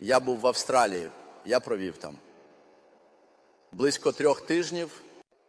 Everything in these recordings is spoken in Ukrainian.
Я був в Австралії, я провів там. Близько трьох тижнів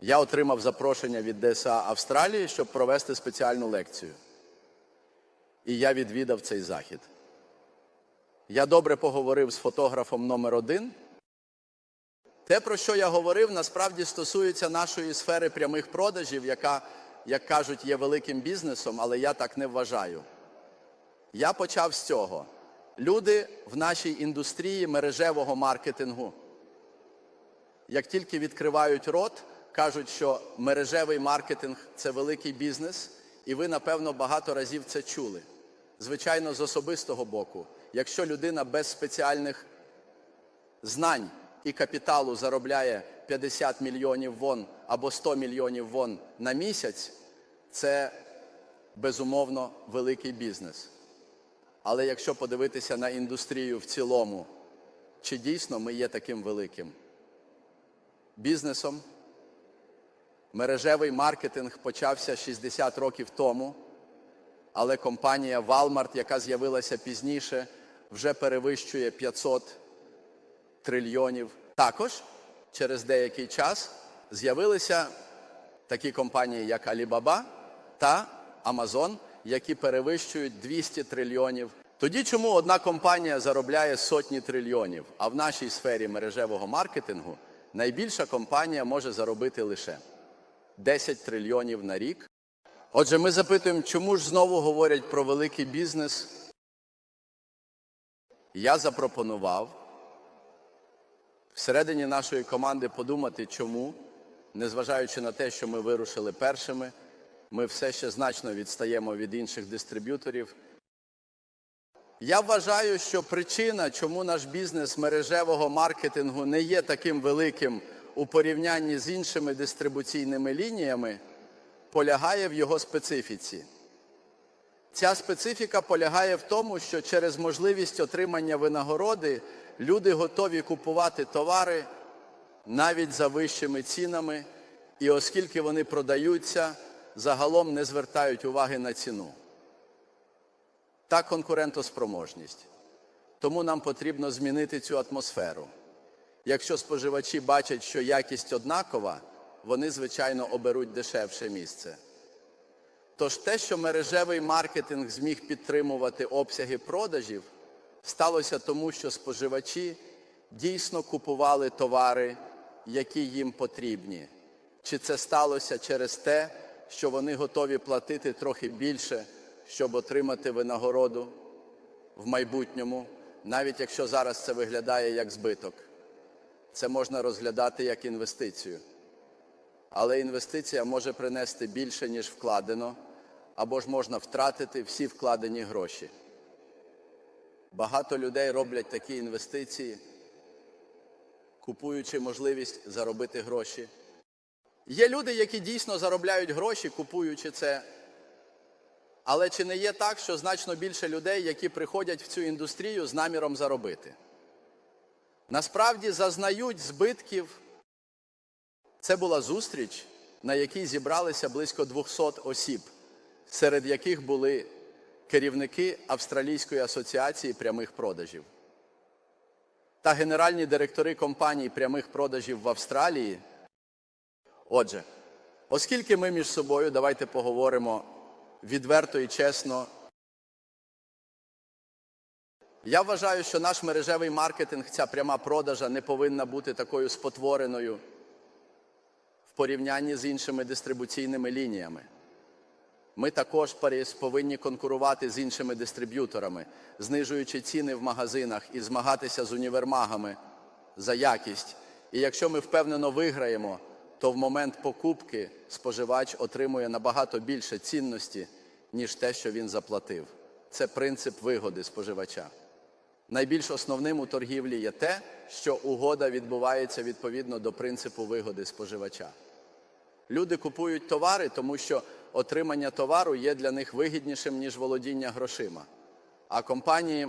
я отримав запрошення від ДСА Австралії, щоб провести спеціальну лекцію. І я відвідав цей захід. Я добре поговорив з фотографом номер один. Те, про що я говорив, насправді стосується нашої сфери прямих продажів, яка, як кажуть, є великим бізнесом, але я так не вважаю. Я почав з цього. Люди в нашій індустрії мережевого маркетингу, як тільки відкривають рот, кажуть, що мережевий маркетинг це великий бізнес, і ви, напевно, багато разів це чули. Звичайно, з особистого боку, якщо людина без спеціальних знань і капіталу заробляє 50 мільйонів вон або 100 мільйонів вон на місяць, це безумовно великий бізнес. Але якщо подивитися на індустрію в цілому, чи дійсно ми є таким великим бізнесом? Мережевий маркетинг почався 60 років тому, але компанія Walmart, яка з'явилася пізніше, вже перевищує 500 трильйонів. Також через деякий час з'явилися такі компанії, як Alibaba та Amazon, які перевищують 200 трильйонів. Тоді чому одна компанія заробляє сотні трильйонів, а в нашій сфері мережевого маркетингу найбільша компанія може заробити лише 10 трильйонів на рік? Отже, ми запитуємо, чому ж знову говорять про великий бізнес? Я запропонував всередині нашої команди подумати, чому, незважаючи на те, що ми вирушили першими, ми все ще значно відстаємо від інших дистриб'юторів. Я вважаю, що причина, чому наш бізнес мережевого маркетингу не є таким великим у порівнянні з іншими дистрибуційними лініями, полягає в його специфіці. Ця специфіка полягає в тому, що через можливість отримання винагороди люди готові купувати товари навіть за вищими цінами, і оскільки вони продаються, загалом не звертають уваги на ціну. Та конкурентоспроможність. Тому нам потрібно змінити цю атмосферу. Якщо споживачі бачать, що якість однакова, вони, звичайно, оберуть дешевше місце. Тож те, що мережевий маркетинг зміг підтримувати обсяги продажів, сталося тому, що споживачі дійсно купували товари, які їм потрібні. Чи це сталося через те, що вони готові платити трохи більше, щоб отримати винагороду в майбутньому, навіть якщо зараз це виглядає як збиток. Це можна розглядати як інвестицію. Але інвестиція може принести більше, ніж вкладено, або ж можна втратити всі вкладені гроші. Багато людей роблять такі інвестиції, купуючи можливість заробити гроші. Є люди, які дійсно заробляють гроші, купуючи це. Але чи не є так, що значно більше людей, які приходять в цю індустрію з наміром заробити? Насправді зазнають збитків. Це була зустріч, на якій зібралися близько 200 осіб, серед яких були керівники Австралійської асоціації прямих продажів та генеральні директори компаній прямих продажів в Австралії. Отже, оскільки ми між собою, давайте поговоримо відверто і чесно. Я вважаю, що наш мережевий маркетинг, ця пряма продажа не повинна бути такою спотвореною в порівнянні з іншими дистрибуційними лініями. Ми також повинні конкурувати з іншими дистриб'юторами, знижуючи ціни в магазинах і змагатися з універмагами за якість. І якщо ми впевнено виграємо, то в момент покупки споживач отримує набагато більше цінності, ніж те, що він заплатив. Це принцип вигоди споживача. Найбільш основним у торгівлі є те, що угода відбувається відповідно до принципу вигоди споживача. Люди купують товари, тому що отримання товару є для них вигіднішим, ніж володіння грошима. А компанії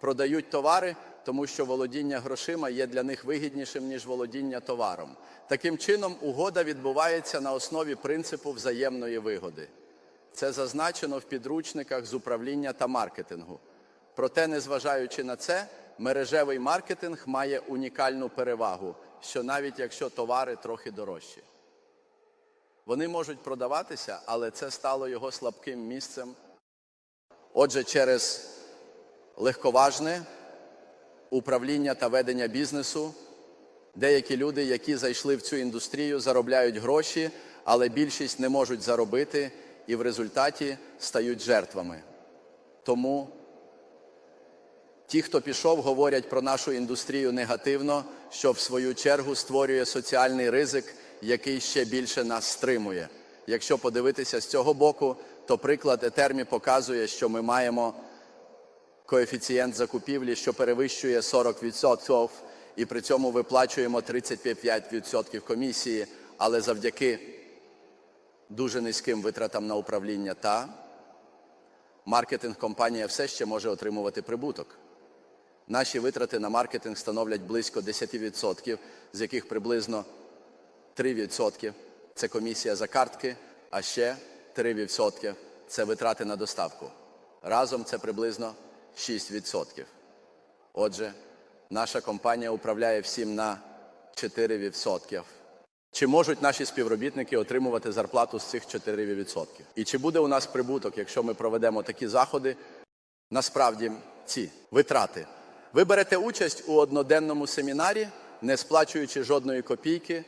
продають товари, тому що володіння грошима є для них вигіднішим, ніж володіння товаром. Таким чином, угода відбувається на основі принципу взаємної вигоди. Це зазначено в підручниках з управління та маркетингу. Проте, незважаючи на це, мережевий маркетинг має унікальну перевагу, що навіть якщо товари трохи дорожчі, вони можуть продаватися, але це стало його слабким місцем. Отже, через легковажне управління та ведення бізнесу деякі люди, які зайшли в цю індустрію, заробляють гроші, але більшість не можуть заробити і в результаті стають жертвами. Тому ті, хто пішов, говорять про нашу індустрію негативно, що в свою чергу створює соціальний ризик, який ще більше нас стримує. Якщо подивитися з цього боку, то приклад Етермі показує, що ми маємо коефіцієнт закупівлі, що перевищує 40%, і при цьому виплачуємо 35% комісії, але завдяки дуже низьким витратам на управління та маркетинг-компанія все ще може отримувати прибуток. Наші витрати на маркетинг становлять близько 10%, з яких приблизно 3% це комісія за картки, а ще 3% це витрати на доставку. Разом це приблизно 6%. Отже, наша компанія управляє всім на 4%. Чи можуть наші співробітники отримувати зарплату з цих 4%? І чи буде у нас прибуток, якщо ми проведемо такі заходи? Насправді ці витрати. Ви берете участь у одноденному семінарі, не сплачуючи жодної копійки.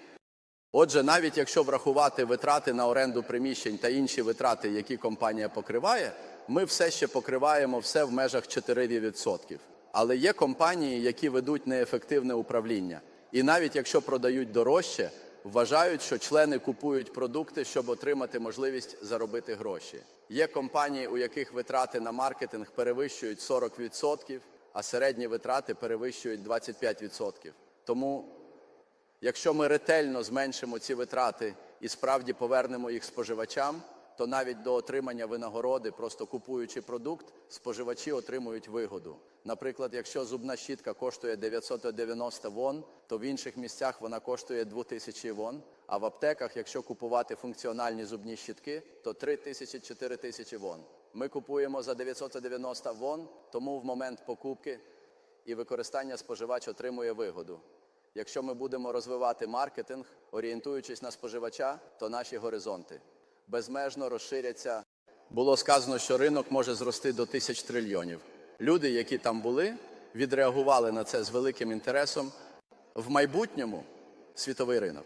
Отже, навіть якщо врахувати витрати на оренду приміщень та інші витрати, які компанія покриває, ми все ще покриваємо все в межах 4%. Але є компанії, які ведуть неефективне управління. І навіть якщо продають дорожче, вважають, що члени купують продукти, щоб отримати можливість заробити гроші. Є компанії, у яких витрати на маркетинг перевищують 40%, а середні витрати перевищують 25%. Тому Якщо ми ретельно зменшимо ці витрати і справді повернемо їх споживачам, то навіть до отримання винагороди, просто купуючи продукт, споживачі отримують вигоду. Наприклад, якщо зубна щітка коштує 990 вон, то в інших місцях вона коштує 2000 вон. А в аптеках, якщо купувати функціональні зубні щітки, то 3000-4000 вон. Ми купуємо за 990 вон, тому в момент покупки і використання споживач отримує вигоду. Якщо ми будемо розвивати маркетинг, орієнтуючись на споживача, то наші горизонти безмежно розширяться. Було сказано, що ринок може зрости до тисяч трильйонів. Люди, які там були, відреагували на це з великим інтересом. В майбутньому світовий ринок.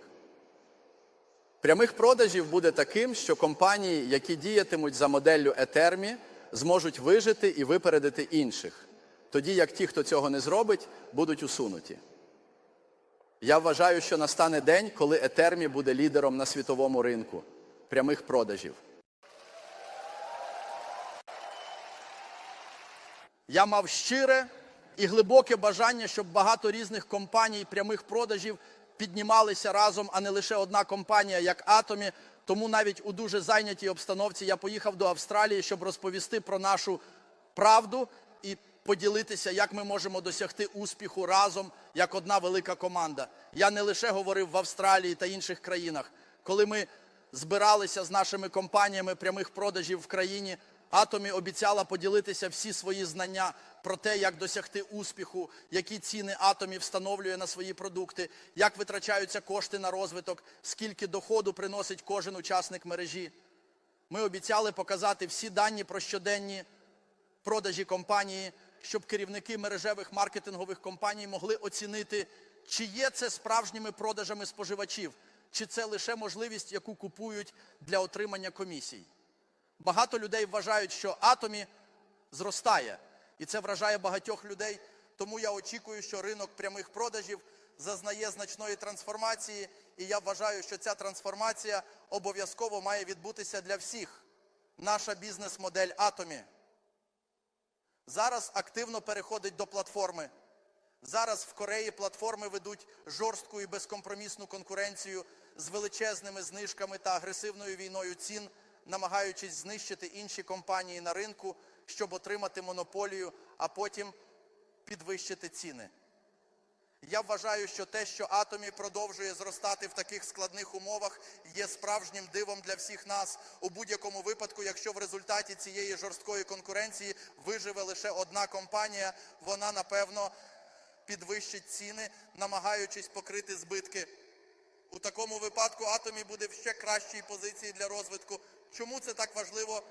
Прямих продажів буде таким, що компанії, які діятимуть за моделлю Етермі, зможуть вижити і випередити інших, тоді як ті, хто цього не зробить, будуть усунуті. Я вважаю, що настане день, коли Етермі буде лідером на світовому ринку прямих продажів. Я мав щире і глибоке бажання, щоб багато різних компаній прямих продажів піднімалися разом, а не лише одна компанія, як Атомі. Тому навіть у дуже зайнятій обстановці я поїхав до Австралії, щоб розповісти про нашу правду і поділитися, як ми можемо досягти успіху разом як одна велика команда. Я не лише говорив в Австралії та інших країнах, коли ми збиралися з нашими компаніями прямих продажів в країні. Атомі обіцяла поділитися всі свої знання про те, як досягти успіху, які ціни атомі встановлює на свої продукти, як витрачаються кошти на розвиток, скільки доходу приносить кожен учасник мережі. Ми обіцяли показати всі дані про щоденні продажі компанії, щоб керівники мережевих маркетингових компаній могли оцінити, чи є це справжніми продажами споживачів, чи це лише можливість, яку купують для отримання комісій. Багато людей вважають, що атомі зростає, і це вражає багатьох людей. Тому я очікую, що ринок прямих продажів зазнає значної трансформації, і я вважаю, що ця трансформація обов'язково має відбутися для всіх. Наша бізнес-модель Атомі зараз активно переходить до платформи. Зараз в Кореї платформи ведуть жорстку і безкомпромісну конкуренцію з величезними знижками та агресивною війною цін, намагаючись знищити інші компанії на ринку, щоб отримати монополію, а потім підвищити ціни. Я вважаю, що те, що Атомі продовжує зростати в таких складних умовах, є справжнім дивом для всіх нас. У будь-якому випадку, якщо в результаті цієї жорсткої конкуренції виживе лише одна компанія, вона напевно підвищить ціни, намагаючись покрити збитки. У такому випадку Атомі буде в ще кращій позиції для розвитку. Чому це так важливо?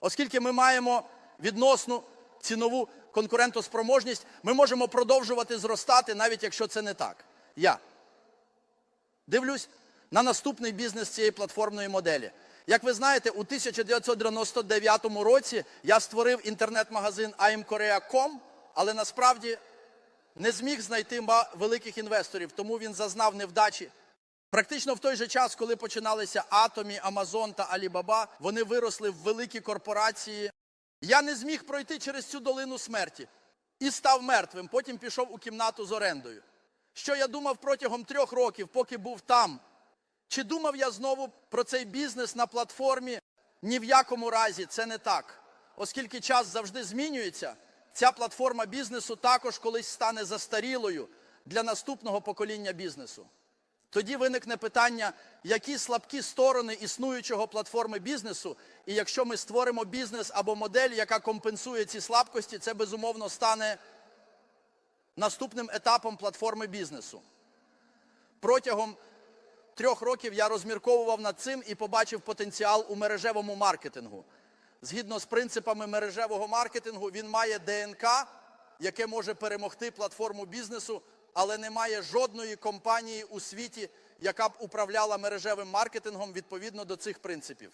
Оскільки ми маємо відносну цінову конкурентоспроможність, ми можемо продовжувати зростати, навіть якщо це не так. Я дивлюсь на наступний бізнес цієї платформної моделі. Як ви знаєте, у 1999 році я створив інтернет-магазин imkorea.com, але насправді не зміг знайти великих інвесторів, тому він зазнав невдачі. Практично в той же час, коли починалися Атомі, Амазон та Алібаба, вони виросли в великі корпорації. Я не зміг пройти через цю долину смерті і став мертвим. Потім пішов у кімнату з орендою. Що я думав протягом трьох років, поки був там? Чи думав я знову про цей бізнес на платформі? Ні в якому разі це не так. Оскільки час завжди змінюється, ця платформа бізнесу також колись стане застарілою для наступного покоління бізнесу. Тоді виникне питання, які слабкі сторони існуючого платформи бізнесу, і якщо ми створимо бізнес або модель, яка компенсує ці слабкості, це безумовно стане наступним етапом платформи бізнесу. Протягом трьох років я розмірковував над цим і побачив потенціал у мережевому маркетингу. Згідно з принципами мережевого маркетингу, він має ДНК, яке може перемогти платформу бізнесу, але немає жодної компанії у світі, яка б управляла мережевим маркетингом відповідно до цих принципів.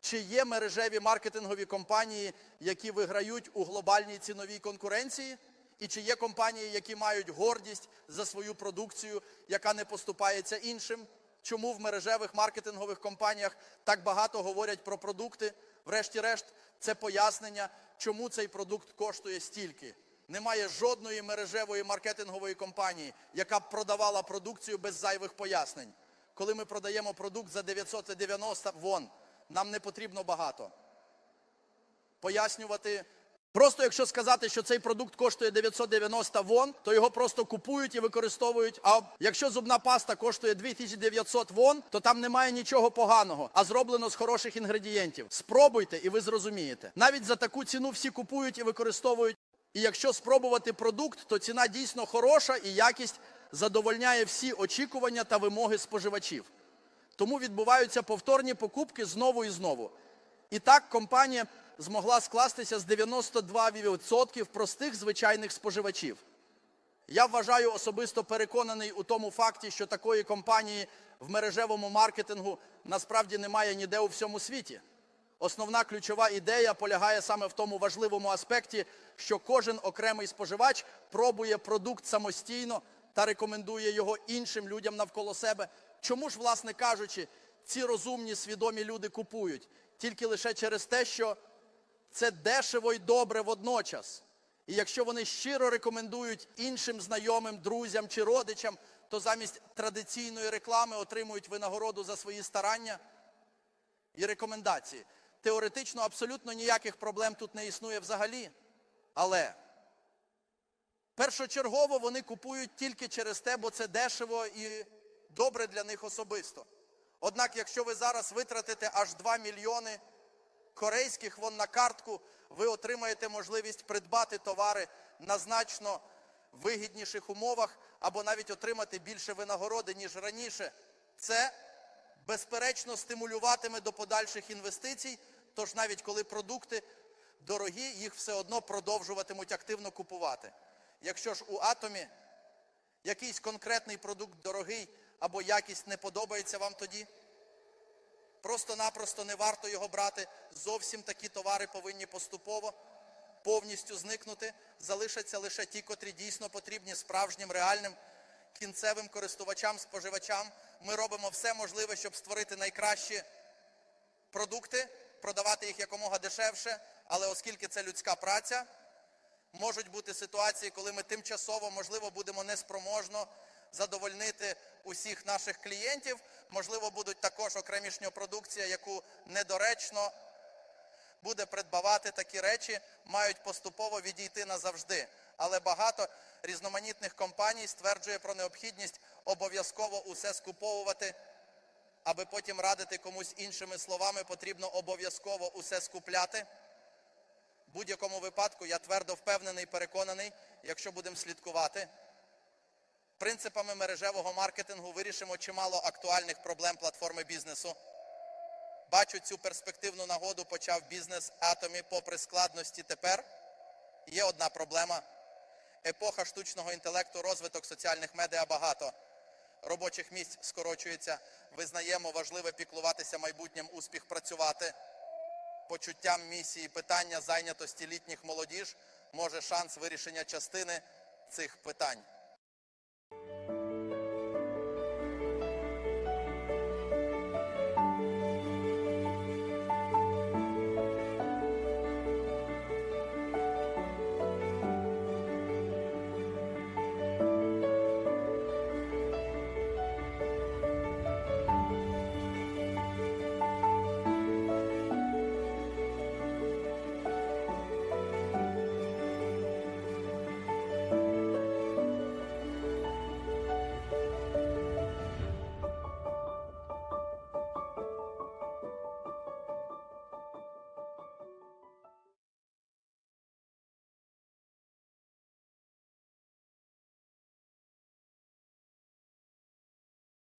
Чи є мережеві маркетингові компанії, які виграють у глобальній ціновій конкуренції? І чи є компанії, які мають гордість за свою продукцію, яка не поступається іншим? Чому в мережевих маркетингових компаніях так багато говорять про продукти? Врешті-решт, це пояснення, чому цей продукт коштує стільки. Немає жодної мережевої маркетингової компанії, яка б продавала продукцію без зайвих пояснень. Коли ми продаємо продукт за 990 вон, нам не потрібно багато. Пояснювати. Просто якщо сказати, що цей продукт коштує 990 вон, то його просто купують і використовують. А якщо зубна паста коштує 2900 вон, то там немає нічого поганого, а зроблено з хороших інгредієнтів. Спробуйте, і ви зрозумієте. Навіть за таку ціну всі купують і використовують. І якщо спробувати продукт, то ціна дійсно хороша і якість задовольняє всі очікування та вимоги споживачів. Тому відбуваються повторні покупки знову і знову. І так компанія змогла скластися з 92% простих звичайних споживачів. Я вважаю особисто переконаний у тому факті, що такої компанії в мережевому маркетингу насправді немає ніде у всьому світі. Основна ключова ідея полягає саме в тому важливому аспекті, що кожен окремий споживач пробує продукт самостійно та рекомендує його іншим людям навколо себе. Чому ж, власне кажучи, ці розумні свідомі люди купують? Тільки лише через те, що це дешево й добре водночас. І якщо вони щиро рекомендують іншим знайомим, друзям чи родичам, то замість традиційної реклами отримують винагороду за свої старання і рекомендації. Теоретично абсолютно ніяких проблем тут не існує взагалі. Але першочергово вони купують тільки через те, бо це дешево і добре для них особисто. Однак, якщо ви зараз витратите аж 2 мільйони корейських вон на картку, ви отримаєте можливість придбати товари на значно вигідніших умовах або навіть отримати більше винагороди, ніж раніше. Це безперечно стимулюватиме до подальших інвестицій. Тож навіть коли продукти дорогі, їх все одно продовжуватимуть активно купувати. Якщо ж у атомі якийсь конкретний продукт дорогий або якість не подобається вам тоді, просто-напросто не варто його брати. Зовсім такі товари повинні поступово повністю зникнути. Залишаться лише ті, котрі дійсно потрібні справжнім реальним кінцевим користувачам, споживачам. Ми робимо все можливе, щоб створити найкращі продукти, продавати їх якомога дешевше, але оскільки це людська праця, можуть бути ситуації, коли ми тимчасово, можливо, будемо неспроможно задовольнити усіх наших клієнтів. Можливо, будуть також окремішня продукція, яку недоречно буде придбавати такі речі, мають поступово відійти назавжди. Але багато різноманітних компаній стверджує про необхідність обов'язково усе скуповувати, аби потім радити комусь іншими словами, потрібно обов'язково усе скупляти. В будь-якому випадку я твердо впевнений, переконаний, якщо будемо слідкувати. Принципами мережевого маркетингу вирішимо чимало актуальних проблем платформи бізнесу. Бачу цю перспективну нагоду, почав бізнес Атомі попри складності тепер. Є одна проблема. Епоха штучного інтелекту, розвиток соціальних медіа багато. Робочих місць скорочується. Визнаємо важливе піклуватися майбутнім, успіх працювати. Почуттям місії питання зайнятості літніх молодіж може шанс вирішення частини цих питань.